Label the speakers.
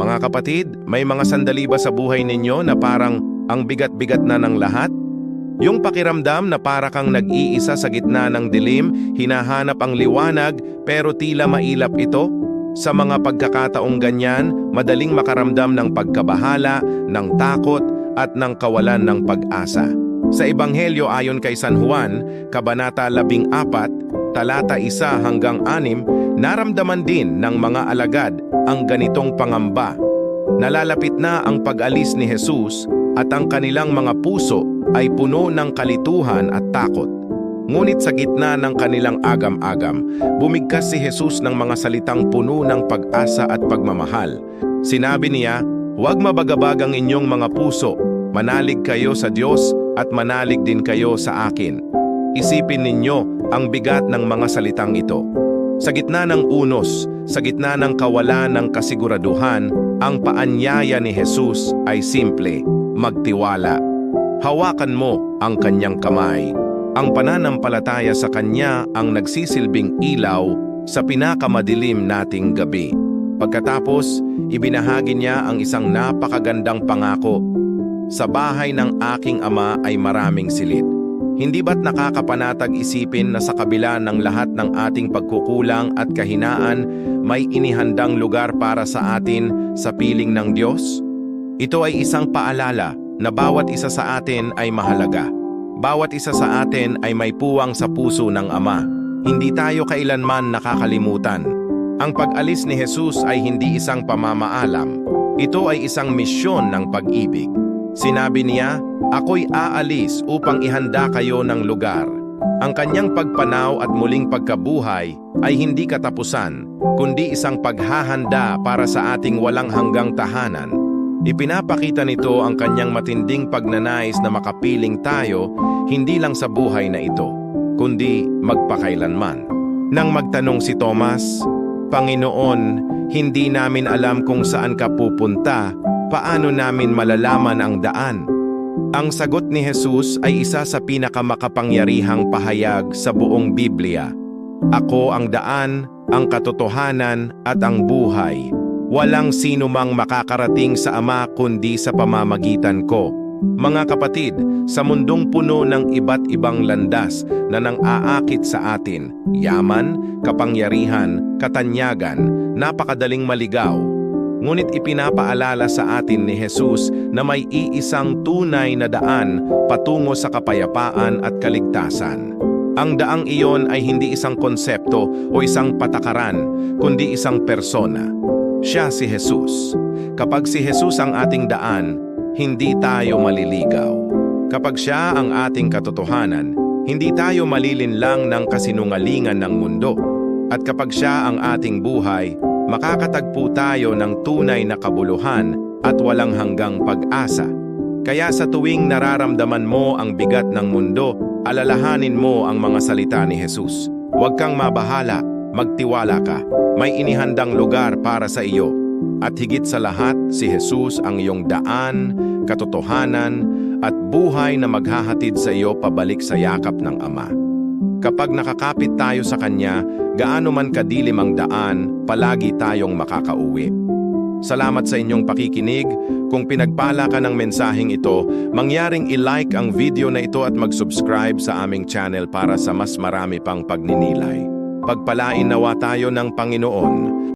Speaker 1: Mga kapatid, may mga sandali ba sa buhay ninyo na parang ang bigat-bigat na ng lahat? Yung pakiramdam na para kang nag-iisa sa gitna ng dilim, hinahanap ang liwanag pero tila mailap ito? Sa mga pagkakataong ganyan, madaling makaramdam ng pagkabahala, ng takot, at ng kawalan ng pag-asa. Sa Ebanghelyo ayon kay San Juan, Kabanata 14, talata 1 hanggang 6, naramdaman din ng mga alagad ang ganitong pangamba. Nalalapit na ang pag-alis ni Jesus at ang kanilang mga puso ay puno ng kalituhan at takot. Ngunit sa gitna ng kanilang agam-agam, bumigkas si Jesus ng mga salitang puno ng pag-asa at pagmamahal. Sinabi niya, Huwag mabagabag ang inyong mga puso, manalig kayo sa Diyos at manalig din kayo sa akin. Isipin ninyo ang bigat ng mga salitang ito. Sa gitna ng unos, sa gitna ng kawalan ng kasiguraduhan, ang paanyaya ni Jesus ay simple, magtiwala. Hawakan mo ang kanyang kamay. Ang pananampalataya sa kanya ang nagsisilbing ilaw sa pinakamadilim nating gabi. Pagkatapos, ibinahagi niya ang isang napakagandang pangako. Sa bahay ng aking ama ay maraming silid. Hindi ba't nakakapanatag isipin na sa kabila ng lahat ng ating pagkukulang at kahinaan, may inihandang lugar para sa atin sa piling ng Diyos? Ito ay isang paalala na bawat isa sa atin ay mahalaga. Bawat isa sa atin ay may puwang sa puso ng Ama. Hindi tayo kailanman nakakalimutan. Ang pag-alis ni Jesus ay hindi isang pamamaalam. Ito ay isang misyon ng pag-ibig. Sinabi niya, Ako'y aalis upang ihanda kayo ng lugar. Ang kanyang pagpanaw at muling pagkabuhay ay hindi katapusan, kundi isang paghahanda para sa ating walang hanggang tahanan. Ipinapakita nito ang kanyang matinding pagnanais na makapiling tayo hindi lang sa buhay na ito, kundi magpakailanman. Nang magtanong si Thomas, Panginoon, hindi namin alam kung saan ka pupunta, paano namin malalaman ang daan? Ang sagot ni Jesus ay isa sa pinakamakapangyarihang pahayag sa buong Biblia. Ako ang daan, ang katotohanan at ang buhay. Walang sino mang makakarating sa Ama kundi sa pamamagitan ko. Mga kapatid, sa mundong puno ng iba't ibang landas na nang aakit sa atin, yaman, kapangyarihan, katanyagan, napakadaling maligaw. Ngunit ipinapaalala sa atin ni Jesus na may iisang tunay na daan patungo sa kapayapaan at kaligtasan. Ang daang iyon ay hindi isang konsepto o isang patakaran, kundi isang persona. Siya si Jesus. Kapag si Jesus ang ating daan, hindi tayo maliligaw. Kapag siya ang ating katotohanan, hindi tayo malilinlang ng kasinungalingan ng mundo. At kapag siya ang ating buhay, makakatagpo tayo ng tunay na kabuluhan at walang hanggang pag-asa. Kaya sa tuwing nararamdaman mo ang bigat ng mundo, alalahanin mo ang mga salita ni Jesus. Huwag kang mabahala, magtiwala ka. May inihandang lugar para sa iyo. At higit sa lahat, si Jesus ang iyong daan, katotohanan, at buhay na maghahatid sa iyo pabalik sa yakap ng Ama. Kapag nakakapit tayo sa Kanya, gaano man kadilim ang daan, palagi tayong makakauwi. Salamat sa inyong pakikinig. Kung pinagpala ka ng mensaheng ito, mangyaring i-like ang video na ito at mag-subscribe sa aming channel para sa mas marami pang pagninilay. Pagpalain nawa tayo ng Panginoon.